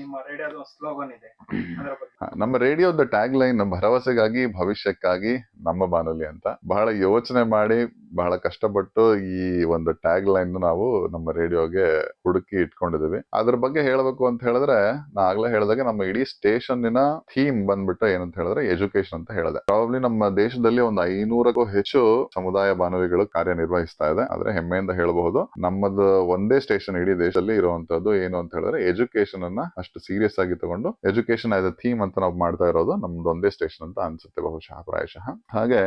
ನಮ್ಮ ರೇಡಿಯೋದ ಸ್ಲೋಗನ್ ಇದೆ. ಅದರ ಬಗ್ಗೆ. ನಮ್ಮ ರೇಡಿಯೋದ ಟ್ಯಾಗ್ ಲೈನ್ ಭರವಸೆಗಾಗಿ ಭವಿಷ್ಯಕ್ಕಾಗಿ ನಮ್ಮ ಬಾನುಲಿ ಅಂತ ಬಹಳ ಯೋಚನೆ ಮಾಡಿ ಬಹಳ ಕಷ್ಟಪಟ್ಟು ಈ ಒಂದು ಟ್ಯಾಗ್ ಲೈನ್ ನಾವು ನಮ್ಮ ರೇಡಿಯೋಗೆ ಹುಡುಕಿ ಇಟ್ಕೊಂಡಿದೀವಿ ಅದ್ರ ಬಗ್ಗೆ ಹೇಳಬೇಕು ಅಂತ ಹೇಳಿದ್ರೆ, ನಾ ಆಗ್ಲೇ ಹೇಳಿದಾಗ ನಮ್ಮ ಇಡೀ ಸ್ಟೇಷನ್ನಿನ ಥೀಮ್ ಬಂದ್ಬಿಟ್ಟು ಏನಂತ ಹೇಳಿದ್ರೆ ಎಜುಕೇಶನ್ ಅಂತ ಹೇಳಿದೆ. ಪ್ರಾಬ್ಲಿ ನಮ್ಮ ದೇಶದಲ್ಲಿ ಒಂದು ಐನೂರಕ್ಕೂ ಹೆಚ್ಚು ಸಮುದಾಯ ಬಾನುಲಿಗಳು ಕಾರ್ಯನಿರ್ವಹಿಸ್ತಾ ಇದೆ. ಆದ್ರೆ ಹೆಮ್ಮೆಯಿಂದ ಹೇಳಬಹುದು, ನಮ್ಮದು ಒಂದೇ ಸ್ಟೇಷನ್ ಇಡೀ ದೇಶದಲ್ಲಿ ಇರುವಂತದ್ದು ಏನು ಅಂತ ಹೇಳಿದ್ರೆ ಎಜುಕೇಶನ್ ಅನ್ನ ಅಷ್ಟು ಸೀರಿಯಸ್ ಆಗಿ ತಗೊಂಡು ಎಜುಕೇಶನ್ ಆಸ್ ಅ ಥೀಮ್ ಅಂತ ನಾವು ಮಾಡ್ತಾ ಇರೋದು ನಮ್ದು ಒಂದೇ ಸ್ಟೇಷನ್ ಅಂತ ಅನ್ಸುತ್ತೆ ಬಹುಶಃ, ಪ್ರಾಯಶಃ. ಹಾಗೆ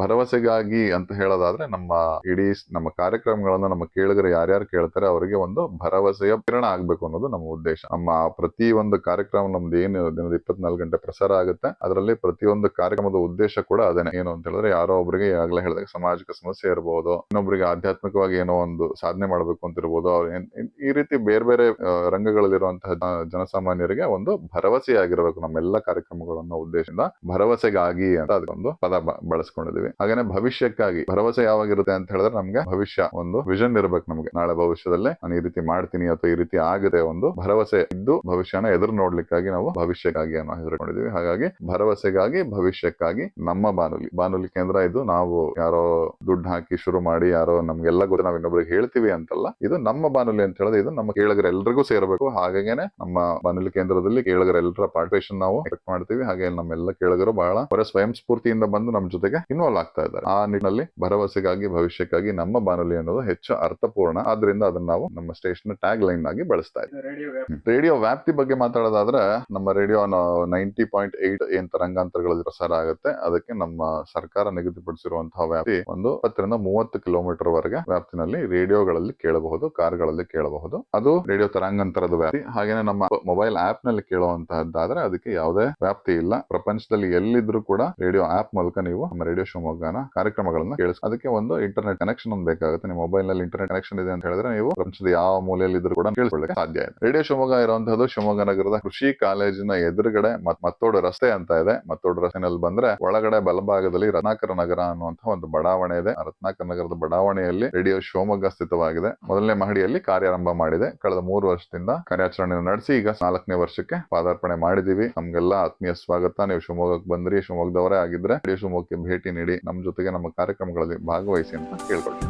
ಭರವಸೆಗಾಗಿ ಅಂತ ಹೇಳೋದಾದ್ರೆ ನಮ್ಮ ಇಡೀ ನಮ್ಮ ಕಾರ್ಯಕ್ರಮಗಳನ್ನ ನಮ್ಮ ಕೇಳಿದ್ರೆ ಯಾರ್ಯಾರು ಕೇಳ್ತಾರೆ ಅವರಿಗೆ ಒಂದು ಭರವಸೆಯ ಕಿರಣ ಆಗ್ಬೇಕು ಅನ್ನೋದು ನಮ್ಮ ಉದ್ದೇಶ. ನಮ್ಮ ಪ್ರತಿ ಒಂದು ಕಾರ್ಯಕ್ರಮ ನಮ್ದು ಏನು ದಿನದ ಇಪ್ಪತ್ನಾಲ್ಕು ಗಂಟೆ ಪ್ರಸಾರ ಆಗುತ್ತೆ, ಅದರಲ್ಲಿ ಪ್ರತಿಯೊಂದು ಕಾರ್ಯಕ್ರಮದ ಉದ್ದೇಶ ಕೂಡ ಅದೇನೆ. ಏನು ಅಂತ ಹೇಳಿದ್ರೆ ಯಾರೋ ಒಬ್ಬರಿಗೆ ಆಗ್ಲೇ ಹೇಳಿದಾಗ ಸಾಮಾಜಿಕ ಸಮಸ್ಯೆ ಇರಬಹುದು ಇನ್ನೊಬ್ಬರಿಗೆ ಆಧ್ಯಾತ್ಮಿಕವಾಗಿ ಏನೋ ಒಂದು ಸಾಧನೆ ಮಾಡಬೇಕು ಅಂತ ಇರ್ಬೋದು, ಅವ್ರ ಈ ರೀತಿ ಬೇರೆ ಬೇರೆ ರಂಗಗಳಲ್ಲಿರುವಂತಹ ಜನ- ಜನಸಾಮಾನ್ಯರಿಗೆ ಒಂದು ನಮ್ಮ ನಮ್ಮೆಲ್ಲ ಕಾರ್ಯಕ್ರಮಗಳನ್ನ ಉದ್ದೇಶದಿಂದ. ಭರವಸೆಗಾಗಿ ಅಂತ ಅದಕ್ಕೊಂದು ಪದ ಬಳಸ್ಕೊಂಡಿದೀವಿ ಹಾಗೇನೆ ಭವಿಷ್ಯಕ್ಕಾಗಿ ಭರವಸೆ ಯಾವಾಗಿರುತ್ತೆ ಅಂತ ಹೇಳಿದ್ರೆ ನಮ್ಗೆ ಭವಿಷ್ಯ ಒಂದು ವಿಷನ್ ಇರಬೇಕು ನಮ್ಗೆ. ನಾಳೆ ಭವಿಷ್ಯದಲ್ಲೇ ನಾನು ಈ ರೀತಿ ಮಾಡ್ತೀನಿ ಅಥವಾ ಈ ರೀತಿ ಆಗುತ್ತೆ ಒಂದು ಭರವಸೆ ಇದ್ದು ಭವಿಷ್ಯನ ಎದುರು ನೋಡ್ಲಿಕ್ಕಾಗಿ ನಾವು ಭವಿಷ್ಯಕ್ಕಾಗಿ ಅನ್ನೋ ಹೆಸರು ಇಟ್ಕೊಂಡಿದೀವಿ. ಹಾಗಾಗಿ ಭರವಸೆಗಾಗಿ, ಭವಿಷ್ಯಕ್ಕಾಗಿ ನಮ್ಮ ಬಾನುಲಿ. ಬಾನುಲಿ ಕೇಂದ್ರ ಇದು ನಾವು ಯಾರೋ ದುಡ್ಡು ಹಾಕಿ ಶುರು ಮಾಡಿ ಯಾರೋ ನಮ್ಗೆಲ್ಲ ಗೊತ್ತ ನಾವ್ ಇನ್ನೊಬ್ರಿಗೆ ಹೇಳ್ತೀವಿ ಅಂತಲ್ಲ, ಇದು ನಮ್ಮ ಬಾನುಲಿ ಅಂತ ಹೇಳಿದ್ರೆ ಇದು ನಮ್ಮ ಕೇಳಗರೆಲ್ಲರಿಗೂ ಸೇರಬೇಕು. ಹಾಗೇನೆ ನಮ್ಮ ಬಾನುಲಿ ಕೇಂದ್ರದಲ್ಲಿ ಕೇಳಗರೆಲ್ಲರ ಪಾರ್ಟಿಸಿಪೇಷನ್ ನಾವು ಎಕ್ಸ್ಪೆಕ್ಟ್ ಮಾಡ್ತೀವಿ. ಹಾಗೆ ನಮ್ಮೆಲ್ಲ ಕೇಳಗರು ಬಹಳ ಅವರ ಸ್ವಯಂ ಸ್ಫೂರ್ತಿಯಿಂದ ಬಂದು ನಮ್ಮ ಜೊತೆಗೆ ಇನ್ವಾಲ್ವ್ ಆಗ್ತಾ ಇದ್ದಾರೆ. ಆ ನಿಟ್ಟಿನಲ್ಲಿ ಭರವಸೆಗಾಗಿ ಭವಿಷ್ಯಕ್ಕಾಗಿ ನಮ್ಮ ಬಾನುಲಿ ಅನ್ನೋದು ಹೆಚ್ಚು ಅರ್ಥಪೂರ್ಣ. ಆದ್ರಿಂದ ಅದನ್ನ ನಾವು ನಮ್ಮ ಸ್ಟೇಷನ್ ಟ್ಯಾಗ್ ಲೈನ್ ಆಗಿ ಬಳಸ್ತಾ ಇದ್ದೀವಿ ರೇಡಿಯೋ ವ್ಯಾಪ್ತಿ. ಬಗ್ಗೆ ಮಾತಾಡೋದಾದ್ರೆ ನಮ್ಮ ರೇಡಿಯೋ ನೈಂಟಿ ಪಾಯಿಂಟ್ ಏಟ್ ಏನ್ ತರಂಗಾಂತರಗಳಲ್ಲಿ ಪ್ರಸಾರ ಆಗುತ್ತೆ. ಅದಕ್ಕೆ ನಮ್ಮ ಸರ್ಕಾರ ನಿಗದಿಪಡಿಸಿರುವಂತಹ ವ್ಯಾಪ್ತಿ ಒಂದು ಹತ್ತರಿಂದ ಮೂವತ್ತು ಕಿಲೋಮೀಟರ್ ವರೆಗೆ ವ್ಯಾಪ್ತಿನಲ್ಲಿ ರೇಡಿಯೋಗಳಲ್ಲಿ ಕೇಳಬಹುದು ಕಾರ್ಗಳಲ್ಲಿ ಕೇಳಬಹುದು. ಅದು ರೇಡಿಯೋ ತರಂಗಾಂತರದ ವ್ಯಾಪ್ತಿ. ಹಾಗೇನೆ ನಮ್ಮ ಮೊಬೈಲ್ ಆಪ್ನಲ್ಲಿ ಕೇಳುವಂತಹದ್ದಾದ್ರೆ ಅದಕ್ಕೆ ಯಾವುದೇ ವ್ಯಾಪ್ತಿ ಇಲ್ಲ. ಪ್ರಪಂಚದಲ್ಲಿ ಎಲ್ಲಿದ್ರು ಕೂಡ ರೇಡಿಯೋ ಆಪ್ ಮೂಲಕ ನೀವು ನಮ್ಮ ರೇಡಿಯೋ ಶಿವಮೊಗ್ಗನ ಕಾರ್ಯಕ್ರಮಗಳನ್ನ ಕೇಳಿಸ್ ಅದಕ್ಕೆ ಒಂದು ಇಂಟರ್ನೆಟ್ ಕನೆಕ್ಷನ್ ಒಂದು ಬೇಕಾಗುತ್ತೆ. ನಿಮ್ಮ ಮೊಬೈಲ್ನಲ್ಲಿ ಇಂಟರ್ನೆಟ್ ಕನೆಕ್ಷನ್ ಇದೆ ಅಂತ ಹೇಳಿದ್ರೆ ನೀವು ಪ್ರಪಂಚದ ಯಾವ ಮೂಲೆಯಲ್ಲಿ ಇದ್ರೂ ಕೂಡ ಕೇಳಿಸ್ಕೊಳ್ಳಕ್ಕೆ ಸಾಧ್ಯ ಇದೆ. ರೇಡಿಯೋ ಶಿವಮೊಗ್ಗ ಇರುವಂತಹದ್ದು ಶಿವಮೊಗ್ಗ ನಗರದ ಕೃಷಿ ಕಾಲೇಜಿನ ಎದುರುಗಡೆ ಮತ್- ಮತ್ತೋಡು ರಸ್ತೆ ಅಂತ ಇದೆ. ಮತ್ತೋಡು ರಸ್ತೆನಲ್ಲಿ ಬಂದ್ರೆ ಒಳಗಡೆ ಬಲಭಾಗದಲ್ಲಿ ರತ್ನಾಕರ ನಗರ ಅನ್ನುವಂತಹ ಒಂದು ಬಡಾವಣೆ ಇದೆ. ರತ್ನಾಕರ ನಗರದ ಬಡಾವಣೆಯಲ್ಲಿ ರೇಡಿಯೋ ಶಿವಮೊಗ್ಗ ಸ್ಥಿತವಾಗಿದೆ. ಮೊದಲನೇ ಮಹಡಿಯಲ್ಲಿ ಕಾರ್ಯಾರಂಭ ಮಾಡಿದೆ. ಕಳೆದ ಮೂರು ವರ್ಷದಿಂದ ಕಾರ್ಯಾಚರಣೆ ನಡೆಸಿ ಈಗ ನಾಲ್ಕನೇ ವರ್ಷಕ್ಕೆ ಪಾದಾರ್ಪಣೆ ಮಾಡಿದೀವಿ ನಮ್ಗೆಲ್ಲ ಆತ್ಮೀಯ ಸ್ವಾಗತ. ನೀವು ಶಿವಮೊಗ್ಗಕ್ಕೆ ಬಂದ್ರಿ, ಶಿವಮೊಗ್ಗದವರೇ ಆಗಿದ್ರೆ ರೇಡಿಯೋ ಶಿವಮೊಗ್ಗಕ್ಕೆ ಭೇಟಿ ನೀಡಿ. ನಮ್ಮ ಜೊತೆಗೆ ನಮ್ಮ ಕಾರ್ಯಕ್ರಮಗಳಲ್ಲಿ vago y sientan que el golpe